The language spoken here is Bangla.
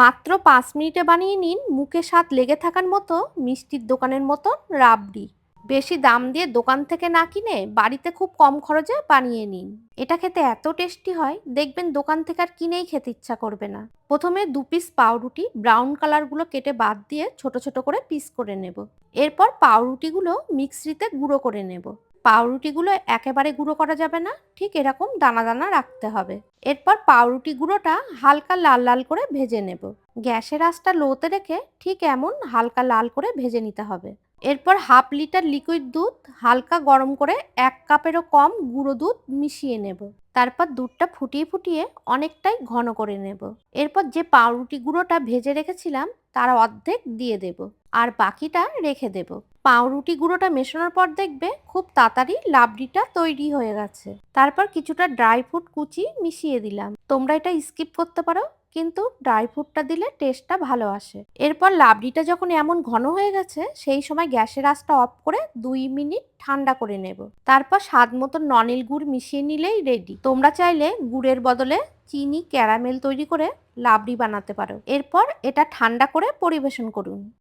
মাত্র পাঁচ মিনিটে বানিয়ে নিন মুখে স্বাদ লেগে থাকার মতো মিষ্টির দোকানের মতো রাবড়ি। বেশি দাম দিয়ে দোকান থেকে না কিনে বাড়িতে খুব কম খরচে বানিয়ে নিন। এটা খেতে এত টেস্টি হয়, দেখবেন দোকান থেকে আর কিনেই খেতে ইচ্ছা করবে না। প্রথমে দু পিস পাউরুটি ব্রাউন কালারগুলো কেটে বাদ দিয়ে ছোট ছোট করে পিস করে নেব। এরপর পাউরুটিগুলো মিক্সিতে গুঁড়ো করে নেব। পাউরুটিগুলো একেবারে গুঁড়ো করা যাবে না, ঠিক এরকম দানা দানা রাখতে হবে। এরপর পাউরুটি গুঁড়োটা হালকা লাল লাল করে ভেজে নেব। গ্যাসের আঁচটা লোতে রেখে ঠিক এমন হালকা লাল করে ভেজে নিতে হবে। এরপর হাফ লিটার লিকুইড দুধ হালকা গরম করে এক কাপেরও কম গুঁড়ো দুধ মিশিয়ে নেব। তারপর দুধটা ফুটিয়ে ফুটিয়ে অনেকটাই ঘন করে নেব। এরপর যে পাউরুটি গুঁড়োটা ভেজে রেখেছিলাম, তার অর্ধেক দিয়ে দেব। আর বাকিটা রেখে দেব। পাউরুটি গুঁড়োটা মেশানোর পর দেখবে খুব তাড়াতাড়ি লাবড়িটা তৈরি হয়ে গেছে। তারপর কিছুটা ড্রাই ফ্রুট কুচি মিশিয়ে দিলাম। তোমরা এটা স্কিপ করতে পারো, কিন্তু ড্রাই ফ্রুটটা দিলে টেস্টটা ভালো আসে। এরপর লাবড়িটা যখন এমন ঘন হয়ে গেছে, সেই সময় গ্যাসের আঁচটা অফ করে দুই মিনিট ঠান্ডা করে নেব। তারপর স্বাদ মতো ননেল গুড় মিশিয়ে নিলেই রেডি। তোমরা চাইলে গুড়ের বদলে চিনি, ক্যারামেল তৈরি করে লাবড়ি বানাতে পারো। এরপর এটা ঠান্ডা করে পরিবেশন করুন।